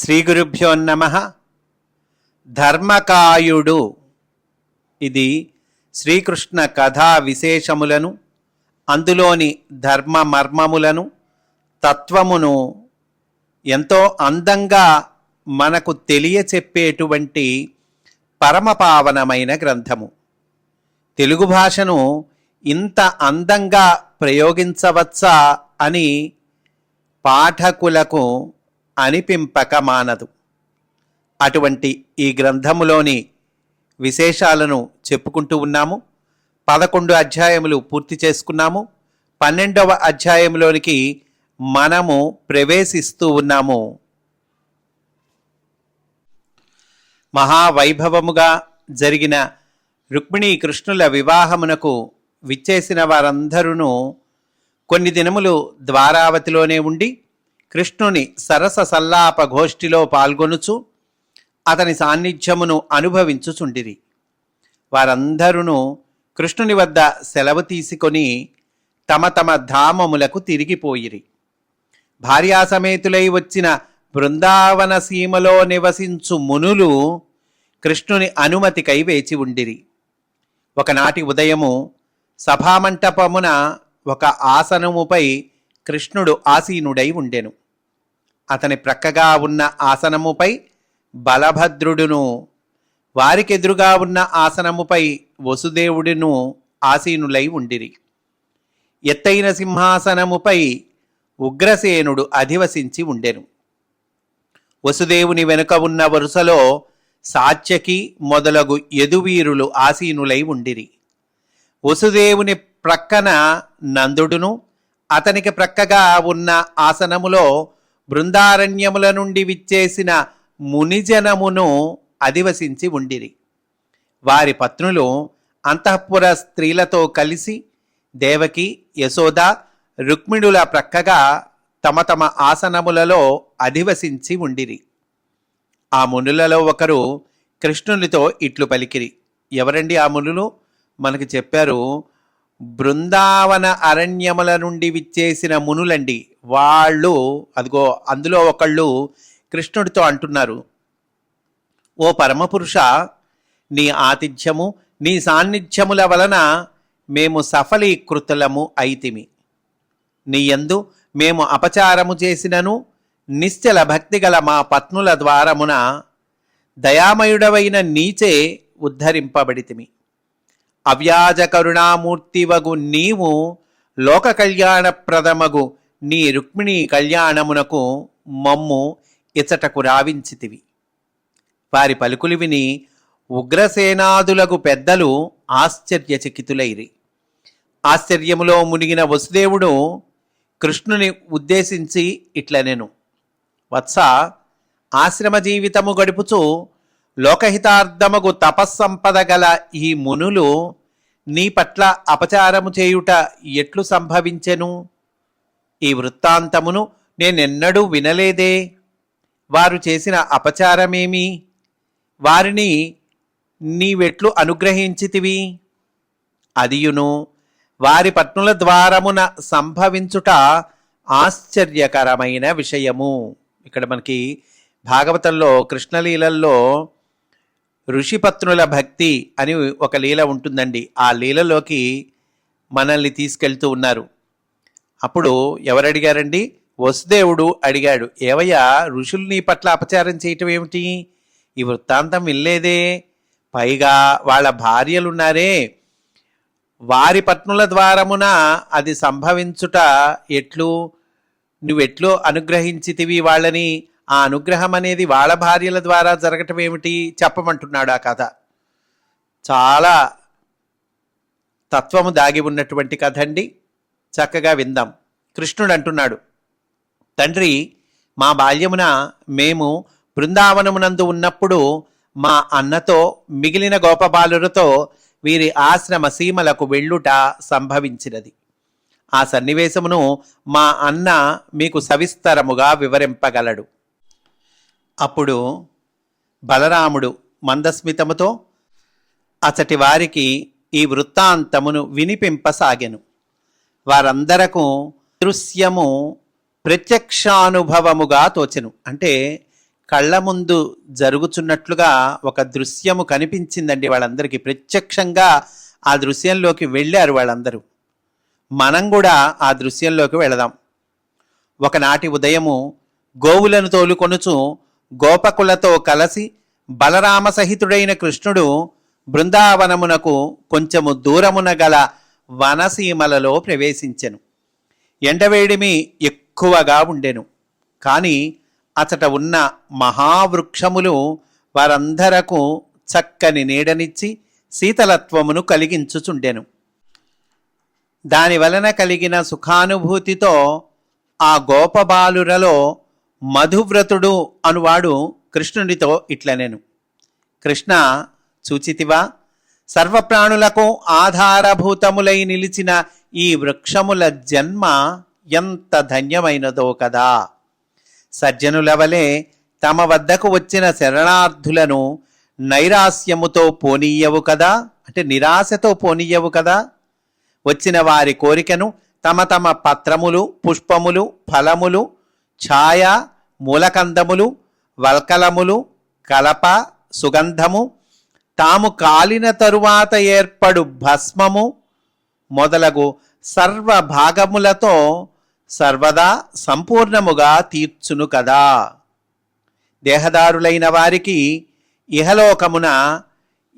శ్రీ గురుభ్యో నమ. ధర్మకాయుడు. ఇది శ్రీకృష్ణ కథా విశేషములను అందులోని ధర్మ మర్మములను తత్వమును ఎంతో అందంగా మనకు తెలియచెప్పేటువంటి పరమపావనమైన గ్రంథము. తెలుగు భాషను ఇంత అందంగా ప్రయోగించవచ్చా అని పాఠకులకు అనిపింపక మానదు అటువంటి ఈ గ్రంథములోని విశేషాలను చెప్పుకుంటూ ఉన్నాము. పదకొండు అధ్యాయములు పూర్తి చేసుకున్నాము. పన్నెండవ అధ్యాయంలోనికి మనము ప్రవేశిస్తూ ఉన్నాము. మహావైభవముగా జరిగిన రుక్మిణీ కృష్ణుల వివాహమునకు విచ్చేసిన వారందరూ కొన్ని దినములు ద్వారావతిలోనే ఉండి కృష్ణుని సరస సల్లాప గోష్ఠిలో పాల్గొనుచు అతని సాన్నిధ్యమును అనుభవించుచుండిరి. వారందరూ కృష్ణుని వద్ద సెలవు తీసుకొని తమ తమ ధామములకు తిరిగిపోయిరి. భార్యాసమేతులై వచ్చిన బృందావన సీమలో నివసించు మునులు కృష్ణుని అనుమతికై వేచి ఉండిరి. ఒకనాటి ఉదయము సభామంటపమున ఒక ఆసనముపై కృష్ణుడు ఆసీనుడై ఉండెను. అతని ప్రక్కగా ఉన్న ఆసనముపై బలభద్రుడును వారికెదురుగా ఉన్న ఆసనముపై వసుదేవుడును ఆసీనులై ఉండిరి. ఎత్తైన సింహాసనముపై ఉగ్రసేనుడు అధివసించి ఉండెను. వసుదేవుని వెనుక ఉన్న వరుసలో సాత్యకి మొదలగు యదువీరులు ఆసీనులై ఉండిరి. వసుదేవుని ప్రక్కన నందుడును అతనికి ప్రక్కగా ఉన్న ఆసనములో బృందారణ్యముల నుండి విచ్చేసిన మునిజనమును అధివసించి ఉండిరి. వారి పత్నులు అంతఃపుర స్త్రీలతో కలిసి దేవకి యశోద రుక్మిణుల ప్రక్కగా తమ తమ ఆసనములలో అధివసించి ఉండిరి. ఆ మునులలో ఒకరు కృష్ణునితో ఇట్లు పలికిరి. ఎవరండి ఆ మునులు? మనకు చెప్పారు బృందావన అరణ్యముల నుండి విచ్చేసిన మునులండి. వాళ్ళు అదిగో అందులో ఒకళ్ళు కృష్ణుడితో అంటున్నారు ఓ పరమపురుష నీ ఆతిథ్యము నీ సాన్నిధ్యముల వలన మేము సఫలీకృతులము అయితిమి. నీ యందు మేము అపచారము చేసినను నిశ్చల భక్తిగల మా పత్నుల ద్వారమున దయామయుడవైన నీచే ఉద్ధరింపబడితిమి. అవ్యాజ కరుణామూర్తివగు నీవు లోక కళ్యాణప్రదమగు నీ రుక్మిణీ కళ్యాణమునకు మమ్ము ఇచటకు రావించితివి. వారి పలుకులు విని ఉగ్రసేనాదులకు పెద్దలు ఆశ్చర్యచకితులైరి. ఆశ్చర్యములో మునిగిన వసుదేవుడు కృష్ణుని ఉద్దేశించి ఇట్లనెను. వత్స ఆశ్రమ జీవితము గడుపుచు లోకహితార్థమగు తపస్సంపద గల ఈ మునులు నీ పట్ల అపచారము చేయుట ఎట్లు సంభవించెను? ఈ వృత్తాంతమును నేనెన్నడూ వినలేదే. వారు చేసిన అపచారమేమి? వారిని నీవెట్లు అనుగ్రహించితివి. అదియును వారి పత్నుల ద్వారమున సంభవించుట ఆశ్చర్యకరమైన విషయము. ఇక్కడ మనకి భాగవతంలో కృష్ణలీలల్లో ఋషిపత్నుల భక్తి అని ఒక లీల ఉంటుందండి. ఆ లీలలోకి మనల్ని తీసుకెళ్తూ ఉన్నారు. అప్పుడు ఎవరు అడిగారండి వసుదేవుడు అడిగాడు ఏవయ్యా ఋషులు నీ పట్ల అపచారం చేయటం ఏమిటి? ఈ వృత్తాంతం వినలేదే. పైగా వాళ్ళ భార్యలున్నారే. వారి పత్నుల ద్వారమున అది సంభవించుట ఎట్లు? నువ్వెట్లో అనుగ్రహించితివి వాళ్ళని. ఆ అనుగ్రహం అనేది వాళ్ళ భార్యల ద్వారా జరగటం ఏమిటి చెప్పమంటున్నాడు ఆ కథ. చాలా తత్వము దాగి ఉన్నటువంటి కథ అండి చక్కగా విందాం. కృష్ణుడు అంటున్నాడు తండ్రి మా బాల్యమున మేము బృందావనమునందు ఉన్నప్పుడు మా అన్నతో మిగిలిన గోపబాలులతో వీరి ఆశ్రమ సీమలకు వెళ్ళుట సంభవించినది. ఆ సన్నివేశమును మా అన్న మీకు సవిస్తరముగా వివరింపగలడు. అప్పుడు బలరాముడు మందస్మితముతో అతటి వారికి ఈ వృత్తాంతమును వినిపింపసాగెను. వారందరకు దృశ్యము ప్రత్యక్షానుభవముగా తోచెను. అంటే కళ్ళ ముందు జరుగుచున్నట్లుగా ఒక దృశ్యము కనిపించిందండి వాళ్ళందరికీ. ప్రత్యక్షంగా ఆ దృశ్యంలోకి వెళ్ళారు వాళ్ళందరూ. మనం కూడా ఆ దృశ్యంలోకి వెళదాం. ఒకనాటి ఉదయము గోవులను తోలుకొనుచు గోపకులతో కలసి బలరామ సహితుడైన కృష్ణుడు బృందావనమునకు కొంచెము దూరమున గల వనసీమలలో ప్రవేశించెను. ఎండవేడిమి ఎక్కువగా ఉండెను. కాని అతట ఉన్న మహావృక్షములు వారందరకు చక్కని నీడనిచ్చి శీతలత్వమును కలిగించుచుండెను. దాని వలన కలిగిన సుఖానుభూతితో ఆ గోపబాలురలో మధువ్రతుడు అనువాడు కృష్ణునితో ఇట్లనేను కృష్ణ చూచితివా సర్వప్రాణులకు ఆధారభూతములై నిలిచిన ఈ వృక్షముల జన్మ ఎంత ధన్యమైనదో కదా. సజ్జనుల వలె తమ వద్దకు వచ్చిన శరణార్థులను నైరాస్యముతో పోనీయవు కదా. అంటే నిరాశతో పోనీయవు కదా. వచ్చిన వారి కోరికను తమ తమ పత్రములు పుష్పములు ఫలములు ఛాయ మూలకందములు వల్కలములు కలప సుగంధము. తాము కాలిన తరువాత ఏర్పడు భస్మము మొదలగు సర్వ భాగములతో సర్వదా సంపూర్ణముగా తీర్చును కదా. దేహదారులైన వారికి ఇహలోకమున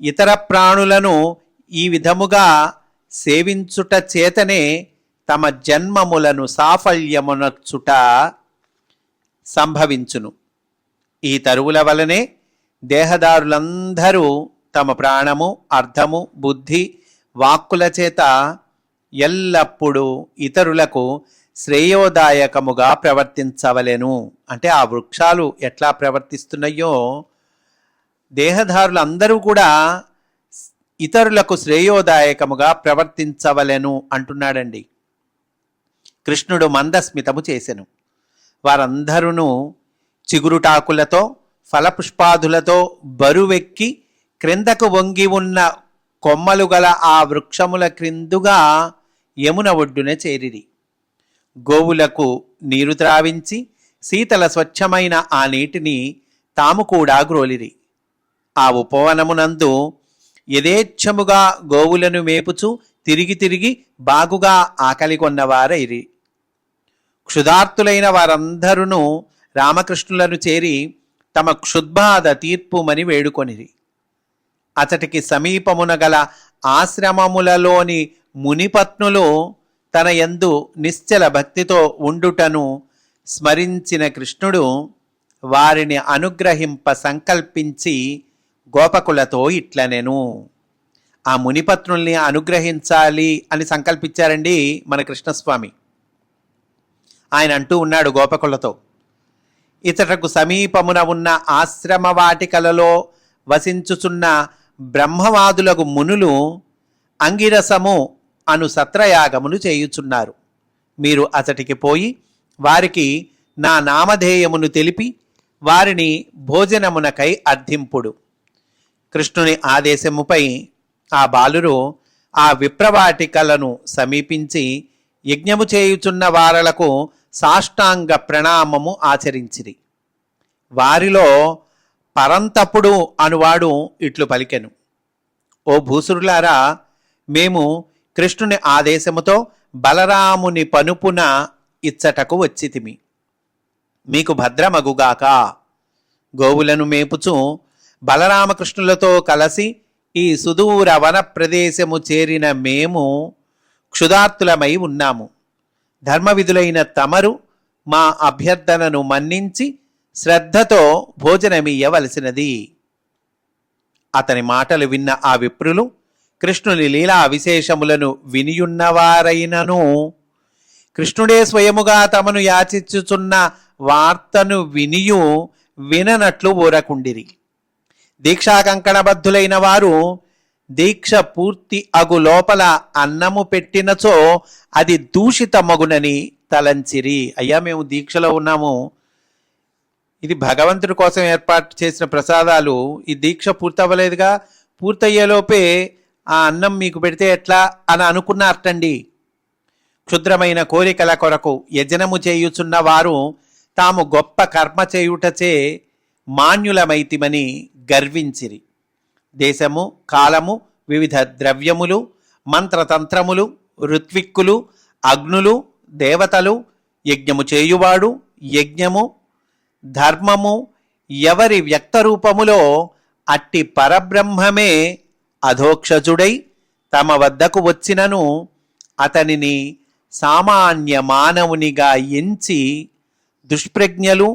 ఇతర ప్రాణులను ఈ విధముగా సేవించుట చేతనే తమ జన్మములను సాఫల్యమునచ్చుట సంభవించును. ఈ తరువుల వలనే దేహదారులందరూ తమ ప్రాణము అర్థము బుద్ధి వాక్కుల చేత ఎల్లప్పుడూ ఇతరులకు శ్రేయోదాయకముగా ప్రవర్తించవలెను. అంటే ఆ వృక్షాలు ఎట్లా ప్రవర్తిస్తున్నాయో దేహదారులందరూ కూడా ఇతరులకు శ్రేయోదాయకముగా ప్రవర్తించవలెను అంటున్నాడండి. కృష్ణుడు మందస్మితము చేసెను. వారందరూ చిగురుటాకులతో ఫలపుష్పాదులతో బరువెక్కి క్రిందకు వంగి ఉన్న కొమ్మలు గల ఆ వృక్షముల క్రిందుగా యమున ఒడ్డున చేరిరి. గోవులకు నీరు త్రావించి శీతల స్వచ్ఛమైన ఆ నీటిని తాము కూడా గ్రోలిరి. ఆ ఉపవనమునందు యథేచ్ఛముగా గోవులను మేపుచు తిరిగి తిరిగి బాగుగా ఆకలి కొన్నవారైరి. క్షుధార్తులైన వారందరూ రామకృష్ణులను చేరి తమ క్షుద్బాధ తీర్పుమని వేడుకొనిరి. అతటికి సమీపమున గల ఆశ్రమములలోని మునిపత్నులు తన యందు నిశ్చల భక్తితో ఉండుటను స్మరించిన కృష్ణుడు వారిని అనుగ్రహింప సంకల్పించి గోపకులతో ఇట్లనెను. ఆ మునిపత్నుల్ని అనుగ్రహించాలి అని సంకల్పించారండి మన కృష్ణస్వామి. ఆయన అంటూ ఉన్నాడు గోపకులతో. ఇతటకు సమీపమున ఉన్న ఆశ్రమ వాటికలలో వసించుచున్న బ్రహ్మవాదులకు మునులు అంగిరసము అను సత్రయాగములు చేయుచున్నారు. మీరు అతటికి పోయి వారికి నా నామధేయమును తెలిపి వారిని భోజనమునకై అర్థింపుడు. కృష్ణుని ఆదేశముపై ఆ బాలురు ఆ విప్రవాటికలను సమీపించి యజ్ఞము చేయుచున్న వారలకు సాష్టాంగ ప్రణామము ఆచరించిరి. వారిలో పరంతపుడు అనువాడు ఇట్లు పలికెను. ఓ భూసురులారా మేము కృష్ణుని ఆదేశముతో బలరాముని పనుపున ఇచ్చటకు వచ్చితిమి. మీకు భద్రమగుగాక. గోవులను మేపుచు బలరామకృష్ణులతో కలసి ఈ సుదూర వన ప్రదేశము చేరిన మేము క్షుధార్తులమై ఉన్నాము. ధర్మవిధులైన తమరు మా అభ్యర్థనను మన్నించి శ్రద్ధతో భోజనమియ్యవలసినది. అతని మాటలు విన్న ఆ విప్రులు కృష్ణుని లీలా విశేషములను వినియున్నవారైనను. కృష్ణుడే స్వయముగా తమను యాచించుచున్న వార్తను వినియు విననట్లు ఊరకుండిరి. దీక్షా కంకణబద్ధులైన వారు దీక్ష పూర్తి అగు లోపల అన్నము పెట్టినచో అది దూషితమగునని తలంచిరి. అయ్యా మేము దీక్షలో ఉన్నాము. ఇది భగవంతుడి కోసం ఏర్పాటు చేసిన ప్రసాదాలు. ఈ దీక్ష పూర్తవ్వలేదుగా. పూర్తయ్యేలోపే ఆ అన్నం మీకు పెడితే ఎట్లా అని అనుకున్నారటండి క్షుద్రమైన కోరికల కొరకు యజనము చేయుచున్న వారు తాము గొప్ప కర్మ చేయుటచే మాన్యులమైతిమని గర్వించిరి. దేశము కాలము వివిధ ద్రవ్యములు మంత్రతంత్రములు ఋత్విక్కులు అగ్నులు దేవతలు యజ్ఞము చేయువాడు యజ్ఞము ధర్మము ఎవరి వ్యక్తరూపములో అట్టి పరబ్రహ్మమే అధోక్షజుడై తమ వద్దకు వచ్చినను అతనిని సామాన్య మానవునిగా ఎంచి దుష్ప్రజ్ఞలు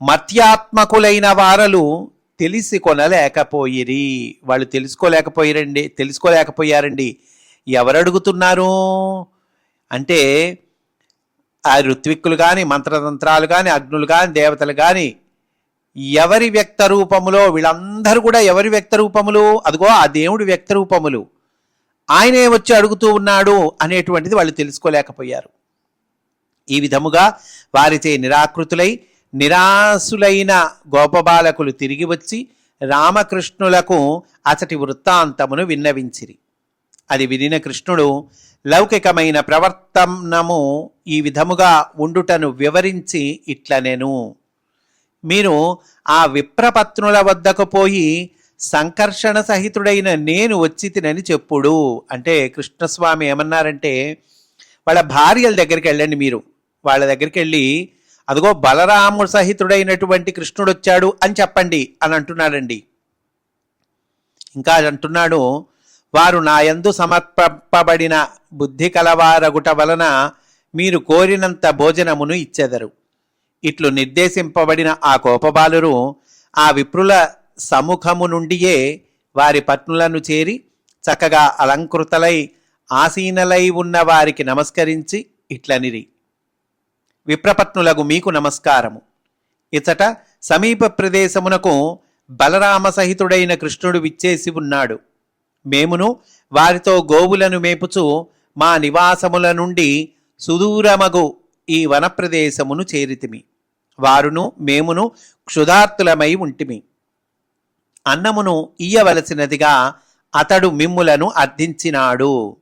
మత్యాత్మకులైన వారలు తెలిసి కొనలేకపోయిరి. వాళ్ళు తెలుసుకోలేకపోయారండి. తెలుసుకోలేకపోయారండి. ఎవరు అడుగుతున్నారు అంటే ఆ ఋత్విక్కులు కానీ మంత్రతంత్రాలు కానీ అగ్నులు కానీ దేవతలు కానీ ఎవరి వ్యక్త రూపములో వీళ్ళందరూ కూడా ఎవరి వ్యక్త రూపములు? అదిగో ఆ దేవుడి వ్యక్త రూపములు. ఆయనే వచ్చి అడుగుతూ ఉన్నాడు అనేటువంటిది వాళ్ళు తెలుసుకోలేకపోయారు. ఈ విధముగా వారిచే నిరాకృతులై నిరాశులైన గోపబాలకులు తిరిగి వచ్చి రామకృష్ణులకు అతటి వృత్తాంతమును విన్నవించిరి. అది వినిన కృష్ణుడు లౌకికమైన ప్రవర్తనము ఈ విధముగా ఉండుటను వివరించి ఇట్లనెను. మీరు ఆ విప్రపత్నుల వద్దకు పోయి సంకర్షణ సహితుడైన నేను వచ్చి తినని చెప్పుడు. అంటే కృష్ణస్వామి ఏమన్నారంటే వాళ్ళ భార్యల దగ్గరికి వెళ్ళండి మీరు. వాళ్ళ దగ్గరికి వెళ్ళి అదిగో బలరాముడు సహితుడైనటువంటి కృష్ణుడు వచ్చాడు అని చెప్పండి అని అంటున్నాడండి. ఇంకా అంటున్నాడు వారు నాయందు సమర్పబడిన బుద్ధి కలవారగుట వలన మీరు కోరినంత భోజనమును ఇచ్చెదరు. ఇట్లు నిర్దేశింపబడిన ఆ కోపబాలురు ఆ విప్రుల సముఖము నుండియే వారి పత్నులను చేరి చక్కగా అలంకృతలై ఆసీనలై ఉన్న వారికి నమస్కరించి ఇట్లనిరి. విప్రపత్నులకు మీకు నమస్కారము. ఇచట సమీప ప్రదేశమునకు బలరామ సహితుడైన కృష్ణుడు విచ్చేసి ఉన్నాడు. మేమును వారితో గోవులను మేపుచు మా నివాసముల నుండి సుదూరమగు ఈ వనప్రదేశమును చేరితిమి. వారును మేమును క్షుధార్తులమై ఉంటిమి. అన్నమును ఇయ్యవలసినదిగా అతడు మిమ్ములను అర్థించినాడు.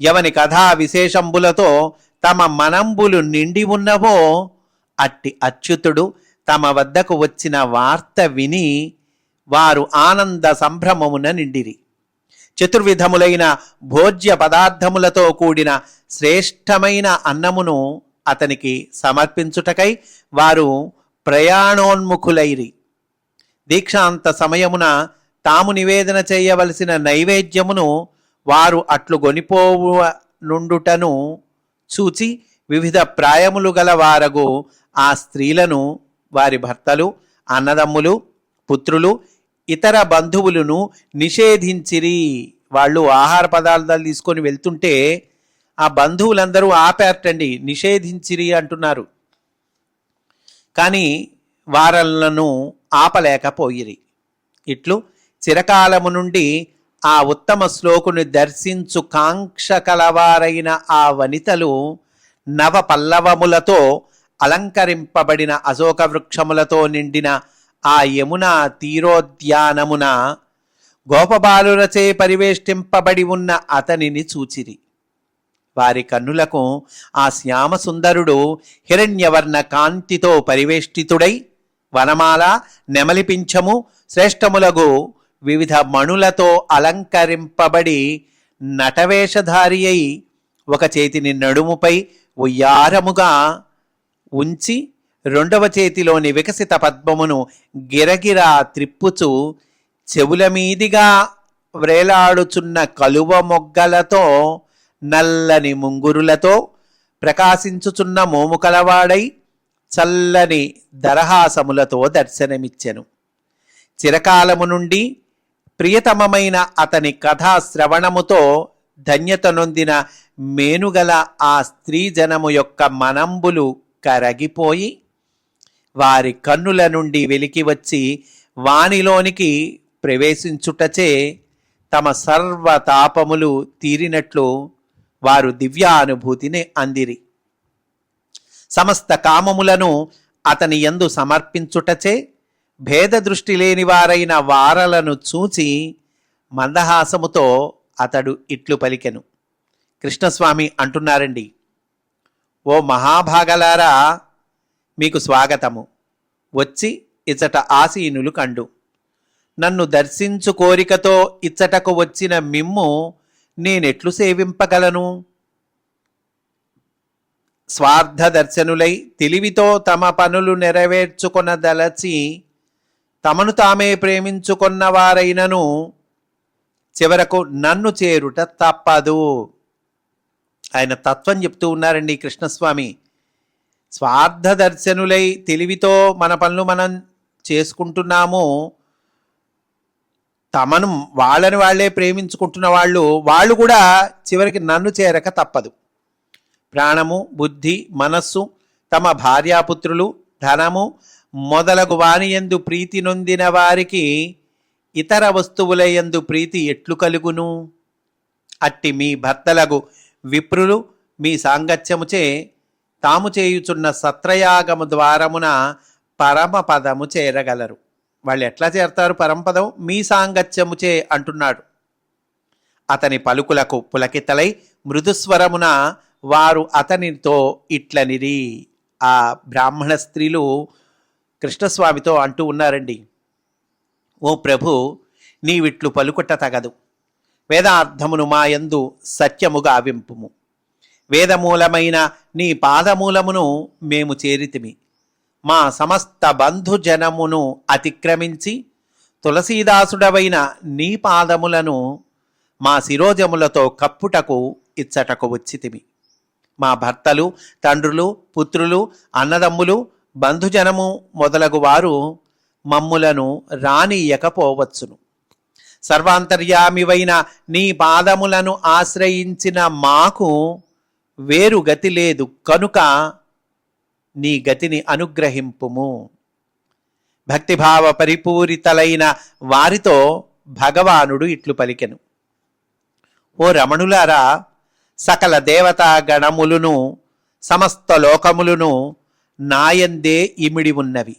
ఎవని కథా విశేషంబులతో తమ మనంబులు నిండి ఉన్నవో అట్టి అచ్యుతుడు తమ వద్దకు వచ్చిన వార్త విని వారు ఆనంద సంభ్రమమున నిండిరి. చతుర్విధములైన భోజ్య పదార్థములతో కూడిన శ్రేష్టమైన అన్నమును అతనికి సమర్పించుటకై వారు ప్రయాణోన్ముఖులైరి. దీక్షాంత సమయమున తాము నివేదన చేయవలసిన నైవేద్యమును వారు అట్లు గొనిపోవ నుండుటను చూచి వివిధ ప్రాయములు గల వారగు ఆ స్త్రీలను వారి భర్తలు అన్నదమ్ములు పుత్రులు ఇతర బంధువులను నిషేధించిరి. వాళ్ళు ఆహార పదార్థాలు తీసుకొని వెళ్తుంటే ఆ బంధువులందరూ ఆపేరటండి నిషేధించిరి అంటున్నారు. కానీ వారలను ఆపలేకపోయిరి. ఇట్లు చిరకాలము నుండి ఆ ఉత్తమ శ్లోకుని దర్శించు కాంక్ష కలవారైన ఆ వనితలు నవ పల్లవములతో అలంకరింపబడిన అశోక వృక్షములతో నిండిన ఆ యమున తీరోద్యానమున గోపబాలులచే పరివేష్టింపబడి ఉన్న అతనిని చూచిరి. వారి కన్నులకు ఆ శ్యామసుందరుడు హిరణ్యవర్ణ కాంతితో పరివేష్టితుడై వనమాల నెమలిపించము శ్రేష్టములగు వివిధ మణులతో అలంకరింపబడి నటవేషధారి అయి ఒక చేతిని నడుముపై ఉయ్యారముగా ఉంచి రెండవ చేతిలోని వికసిత పద్మమును గిరగిరా త్రిప్పుచు చెవుల మీదిగా వ్రేలాడుచున్న కలువ మొగ్గలతో నల్లని ముంగురులతో ప్రకాశించుచున్న మోము కలవాడై చల్లని దరహాసములతో దర్శనమిచ్చెను. చిరకాలము నుండి ప్రియతమమైన అతని కథా శ్రవణముతో ధన్యత నొందిన మేనుగల ఆ స్త్రీ జనము యొక్క మనంబులు కరగిపోయి వారి కన్నుల నుండి వెలికి వచ్చి వానిలోనికి ప్రవేశించుటచే తమ సర్వ తాపములు తీరినట్లు వారు దివ్యానుభూతిని అందిరి. సమస్త కామములను అతని యందు సమర్పించుటచే భేద దృష్టి లేని వారైన వారలను చూచి మందహాసముతో అతడు ఇట్లు పలికెను. కృష్ణస్వామి అంటున్నారండి ఓ మహాభాగలారా మీకు స్వాగతము. వచ్చి ఇచ్చట ఆసీనులు కండు. నన్ను దర్శించు కోరికతో ఇచ్చటకు వచ్చిన మిమ్ము నేనెట్లు సేవింపగలను? స్వార్థ దర్శనులై తెలివితో తమ పనులు నెరవేర్చుకొనదలచి తమను తామే ప్రేమించుకున్న వారైనను చివరకు నన్ను చేరుట తప్పదు. ఆయన తత్వం చెప్తూ ఉన్నారండి కృష్ణస్వామి. స్వార్థ దర్శనులై తెలివితో మన పనులు మనం చేసుకుంటున్నాము. తమను వాళ్ళని వాళ్ళే ప్రేమించుకుంటున్న వాళ్ళు వాళ్ళు కూడా చివరికి నన్ను చేరక తప్పదు. ప్రాణము బుద్ధి మనస్సు తమ భార్యాపుత్రులు ధనము మొదలగు వానియందు ప్రీతి నొందిన వారికి ఇతర వస్తువులయందు ప్రీతి ఎట్లు కలుగును? అట్టి మీ భర్తలగు విప్రులు మీ సాంగత్యముచే తాము చేయుచున్న సత్రయాగము ద్వారమున పరమపదము చేరగలరు. వాళ్ళు ఎట్లా చేరతారు? పరమపదం మీ సాంగత్యముచే అంటున్నాడు. అతని పలుకులకు పులకితలై మృదుస్వరమున వారు అతనితో ఇట్లనిరి. ఆ బ్రాహ్మణ స్త్రీలు కృష్ణస్వామితో అంటూ ఉన్నారండి ఓ ప్రభు నీవిట్లు పలుకుట తగదు. వేదార్థమును మాయందు సత్యముగా వింపుము వేదమూలమైన నీ పాదమూలమును మేము చేరితిమి. మా సమస్త బంధుజనమును అతిక్రమించి తులసీదాసుడవైన నీ పాదములను మా శిరోజములతో కప్పుటకు ఇచ్చటకు వచ్చితిమి. మా భర్తలు తండ్రులు పుత్రులు అన్నదమ్ములు బంధుజనము మొదలగు వారు మమ్ములను రానియకపోవచ్చును సర్వాంతర్యామివైన నీ పాదములను ఆశ్రయించిన మాకు వేరు గతి లేదు కనుక నీ గతిని అనుగ్రహింపుము. భక్తిభావ పరిపూరితలైన వారితో భగవానుడు ఇట్లు పలికెను. ఓ రమణులారా సకల దేవతా గణములును సమస్త లోకములును నాయందే ఇమిడి ఉన్నవి.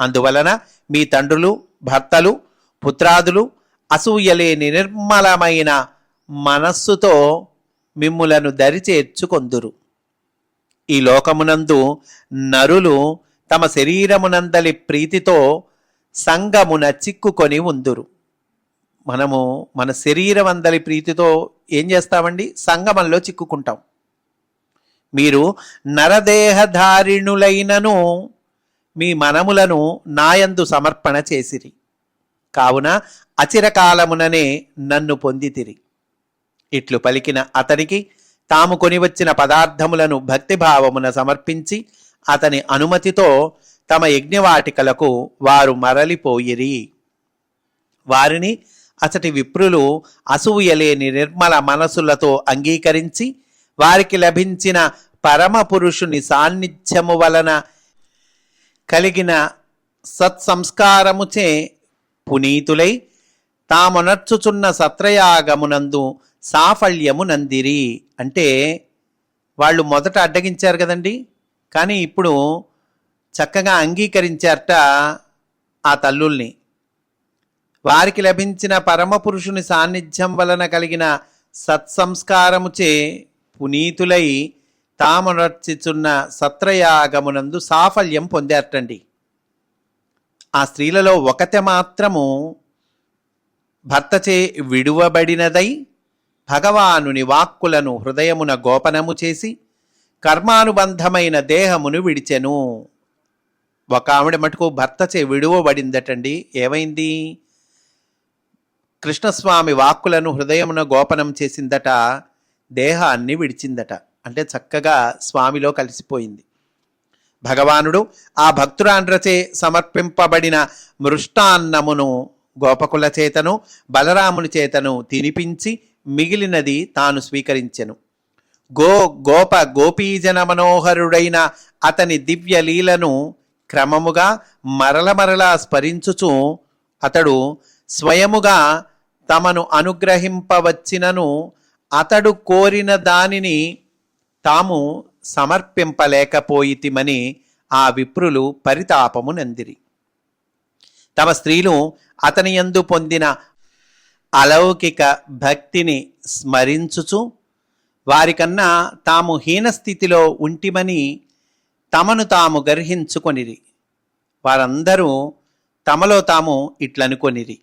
అందువలన మీ తండ్రులు భర్తలు పుత్రాదులు అసూయలేని నిర్మలమైన మనస్సుతో మిమ్ములను దరిచేర్చుకొందురు ఈ లోకమునందు నరులు తమ శరీరమునందలి ప్రీతితో సంగమున చిక్కుకొని ఉందురు. మనము మన శరీరం అందలి ప్రీతితో ఏం చేస్తామండి? సంగమంలో చిక్కుకుంటాం. మీరు నరదేహధారిణులైనను మీ మనములను నాయందు సమర్పణ చేసిరి. కావున అచిరకాలముననే నన్ను పొందితిరి. ఇట్లు పలికిన అతనికి తాము కొనివచ్చిన పదార్థములను భక్తిభావమున సమర్పించి అతని అనుమతితో తమ యజ్ఞవాటికలకు వారు మరలిపోయిరి. వారిని అతటి విప్రులు అసూయలేని నిర్మల మనసులతో అంగీకరించి వారికి లభించిన పరమ పురుషుని సాన్నిధ్యము వలన కలిగిన సత్సంస్కారముచే పునీతులై తామునర్చుచున్న సత్రయాగమునందు సాఫల్యము నందిరి అంటే వాళ్ళు మొదట అడ్డగించారు కదండి. కానీ ఇప్పుడు చక్కగా అంగీకరించారట ఆ తల్లుల్ని. వారికి లభించిన పరమపురుషుని సాన్నిధ్యం వలన కలిగిన సత్సంస్కారముచే పునీతులై తాము నర్చిచున్న సత్రయాగమునందు సాఫల్యం పొందారటండి. ఆ స్త్రీలలో ఒకతే మాత్రము భర్తచే విడువబడినదై భగవానుని వాక్కులను హృదయమున గోపనము చేసి కర్మానుబంధమైన దేహమును విడిచెను. ఒక ఆవిడ మటుకు భర్తచే విడువబడిందటండి. ఏమైంది? కృష్ణస్వామి వాక్కులను హృదయమున గోపనం చేసిందట దేహాన్ని విడిచిందట. అంటే చక్కగా స్వామిలో కలిసిపోయింది. భగవానుడు ఆ భక్తురాండ్రచే సమర్పింపబడిన మృష్టాన్నమును గోపకుల చేతను బలరాముని చేతను తినిపించి మిగిలినది తాను స్వీకరించెను. గో గోప గోపీజన మనోహరుడైన అతని దివ్య లీలను క్రమముగా మరల మరలా స్మరించుచు అతడు స్వయముగా తమను అనుగ్రహింపవచ్చినను అతడు కోరిన దానిని తాము సమర్పింపలేకపోయితిమని ఆ విప్రులు పరితాపము నందిరి. తమ స్త్రీలు అతని యందు పొందిన అలౌకిక భక్తిని స్మరించుచు వారికన్నా తాము హీనస్థితిలో ఉంటిమని తమను తాము గర్హించుకొనిరి. వారందరూ తమలో తాము ఇట్లనుకొనిరి.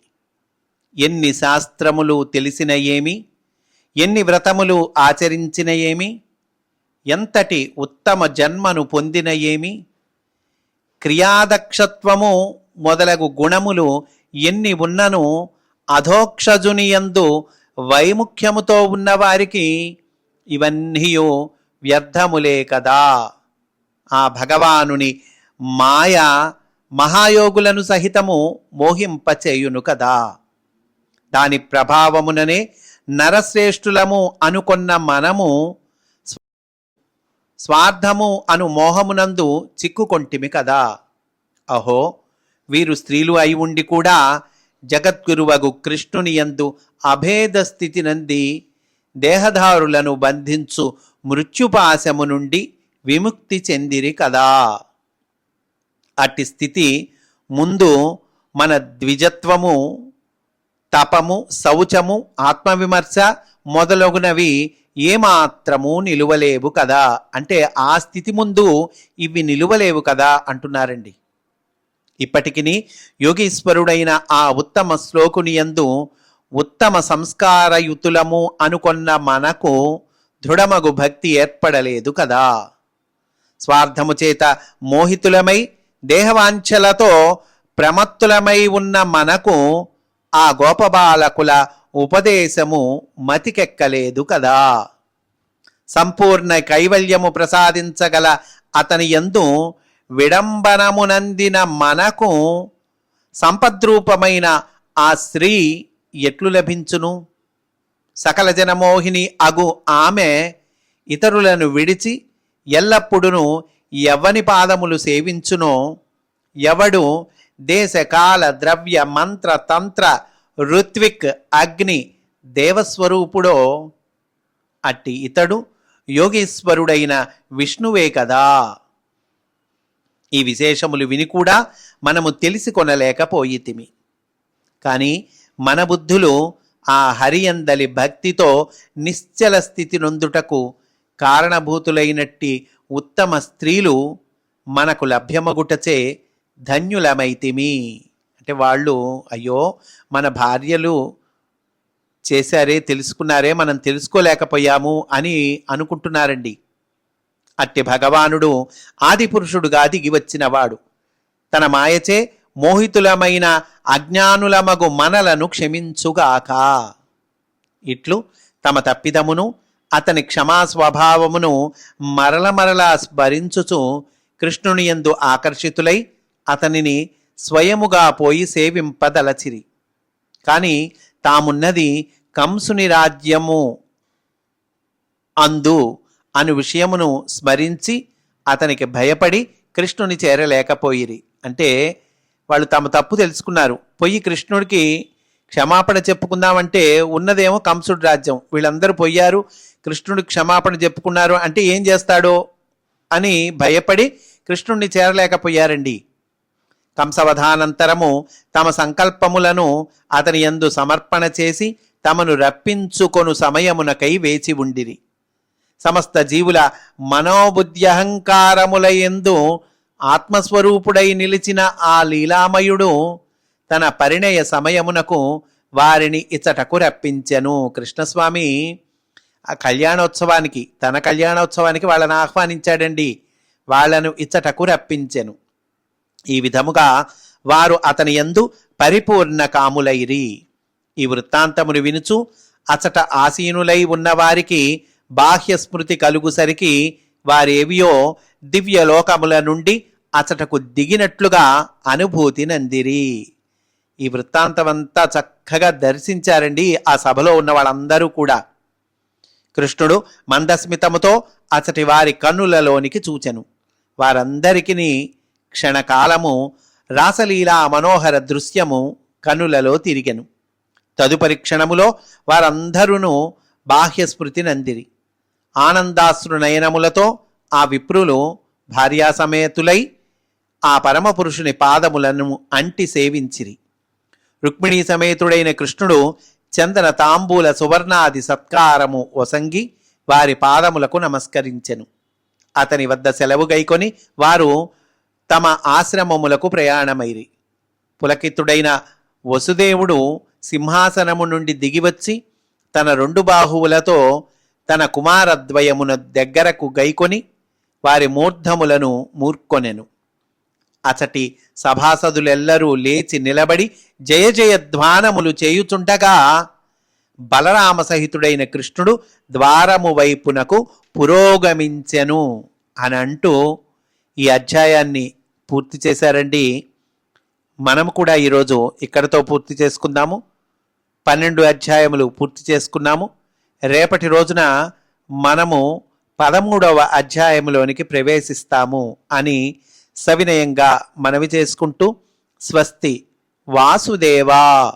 ఎన్ని శాస్త్రములు తెలిసిన ఏమి ఎన్ని వ్రతములు ఆచరించిన ఏమి? ఎంతటి ఉత్తమ జన్మను పొందిన ఏమి? క్రియాదక్షత్వము మొదలగు గుణములు ఎన్ని ఉన్నను? అధోక్షజునియందు వైముఖ్యముతో ఉన్నవారికి ఇవన్నీయు వ్యర్థములే కదా. ఆ భగవానుని మాయ మహాయోగులను సహితము మోహింపచేయును కదా. దాని ప్రభావముననే నరశ్రేష్ఠులము అనుకొన్న మనము స్వార్థము అను మోహమునందు చిక్కుకొంటిమి కదా. అహో వీరు స్త్రీలు అయి ఉండి కూడా జగద్గురువగు కృష్ణుని యందు అభేద స్థితి నంది దేహధారులను బంధించు మృత్యుపాశము నుండి విముక్తి చెందిరి కదా. అట్టి స్థితి ముందు మన ద్విజత్వము తపము శౌచము ఆత్మవిమర్శ మొదలగునవి ఏమాత్రము నిలువలేవు కదా. అంటే ఆ స్థితి ముందు ఇవి నిలువలేవు కదా అంటున్నారండి. ఇప్పటికిని యోగీశ్వరుడైన ఆ ఉత్తమ శ్లోకుని యందు ఉత్తమ సంస్కారయుతులము అనుకొన్న మనకు దృఢమగు భక్తి ఏర్పడలేదు కదా. స్వార్థము చేత మోహితులమై దేహవాంఛలతో ప్రమత్తులమై ఉన్న మనకు ఆ గోపబాలకుల ఉపదేశము మతికెక్కలేదు కదా. సంపూర్ణ కైవల్యము ప్రసాదించగల అతని ఎందు విడంబనమునందిన మనకు సంపద్రూపమైన ఆ స్త్రీ ఎట్లు లభించును? సకల జనమోహిని అగు ఆమె ఇతరులను విడిచి ఎల్లప్పుడూ ఎవని పాదములు సేవించునో? ఎవడు దేశకాల ద్రవ్య మంత్ర తంత్ర ఋత్విక్ అగ్ని దేవస్వరూపుడో అట్టి ఇతడు యోగేశ్వరుడైన విష్ణువే కదా. ఈ విశేషములు విని కూడా మనము తెలిసి కొనలేకపోయితిమి కానీ మన బుద్ధులు ఆ హరియందలి భక్తితో నిశ్చల స్థితి నొందుటకు కారణభూతులైనట్టి ఉత్తమ స్త్రీలు మనకు లభ్యమగుటచే ధన్యులమైతిమి. అంటే వాళ్ళు అయ్యో మన భార్యలు చేశారే తెలుసుకున్నారే మనం తెలుసుకోలేకపోయాము అని అనుకుంటున్నారండి. అట్టి భగవానుడు ఆదిపురుషుడుగా దిగి వచ్చినవాడు. తన మాయచే మోహితులమైన అజ్ఞానులమగు మనలను క్షమించుగాక. ఇట్లు తమ తప్పిదమును అతని క్షమా స్వభావమును మరల మరలా స్మరించుచు కృష్ణుని యందు ఆకర్షితులై అతనిని స్వయముగా పోయి సేవింపదలచిరి. కాని తామున్నది కంసుని రాజ్యము అందు అను విషయమును స్మరించి అతనికి భయపడి కృష్ణుని చేరలేకపోయిరి. అంటే వాళ్ళు తమ తప్పు తెలుసుకున్నారు. పొయ్యి కృష్ణుడికి క్షమాపణ చెప్పుకుందామంటే ఉన్నదేమో కంసుడి రాజ్యం. వీళ్ళందరూ పోయారు కృష్ణుడి క్షమాపణ చెప్పుకున్నారు అంటే ఏం చేస్తాడో అని భయపడి కృష్ణుణ్ణి చేరలేకపోయారండి. కంసవధానంతరము తమ సంకల్పములను అతని యందు సమర్పణ చేసి తమను రప్పించుకొను సమయమునకై వేచి ఉండిరి. సమస్త జీవుల మనోబుద్ధ్యహంకారముల యందు ఆత్మస్వరూపుడై నిలిచిన ఆ లీలామయుడు తన పరిణయ సమయమునకు వారిని ఇచ్చటకు రప్పించెను. కృష్ణస్వామి ఆ కళ్యాణోత్సవానికి తన కళ్యాణోత్సవానికి వాళ్ళని ఆహ్వానించాడండి. వాళ్ళను ఇచ్చటకు రప్పించెను. ఈ విధముగా వారు అతని యందు పరిపూర్ణ కాములైరి. ఈ వృత్తాంతమును వినుచు అచట ఆసీనులై ఉన్నవారికి బాహ్య స్మృతి కలుగుసరికి వారేవియో దివ్యలోకముల నుండి అచటకు దిగినట్లుగా అనుభూతి నందిరి. ఈ వృత్తాంతమంతా చక్కగా దర్శించారండి ఆ సభలో ఉన్న వాళ్ళందరూ కూడా. కృష్ణుడు మందస్మితముతో అచటి వారి కన్నులలోనికి చూచెను. వారందరికీ క్షణకాలము రాసలీలా మనోహర దృశ్యము కనులలో తిరిగెను. తదుపరి క్షణములో వారందరూ బాహ్య స్మృతి నందిరి. ఆనందాశ్రు నయనములతో ఆ విప్రులు భార్యాసమేతులై ఆ పరమపురుషుని పాదములను అంటి సేవించిరి. రుక్మిణీ సమేతుడైన కృష్ణుడు చందన తాంబూల సువర్ణాది సత్కారము ఒసంగి వారి పాదములకు నమస్కరించెను. అతని వద్ద సెలవు గైకొని వారు తమ ఆశ్రమములకు ప్రయాణమైరి. పులకితుడైన వసుదేవుడు సింహాసనము నుండి దిగివచ్చి తన రెండు బాహువులతో తన కుమారద్వయమున దగ్గరకు గైకొని వారి మూర్ధములను మూర్కొనెను. అచటి సభాసదులెల్లరూ లేచి నిలబడి జయ జయధ్వానములు చేయుచుండగా బలరామ సహితుడైన కృష్ణుడు ద్వారము వైపునకు పురోగమించెను అని అంటూ ఈ అధ్యాయాన్ని పూర్తి చేశారండి. మనం కూడా ఈరోజు ఇక్కడతో పూర్తి చేసుకుందాము. పన్నెండు అధ్యాయములు పూర్తి చేసుకున్నాము. రేపటి రోజున మనము పదమూడవ అధ్యాయములోనికి ప్రవేశిస్తాము అని సవినయంగా మనవి చేసుకుంటూ స్వస్తి వాసుదేవా.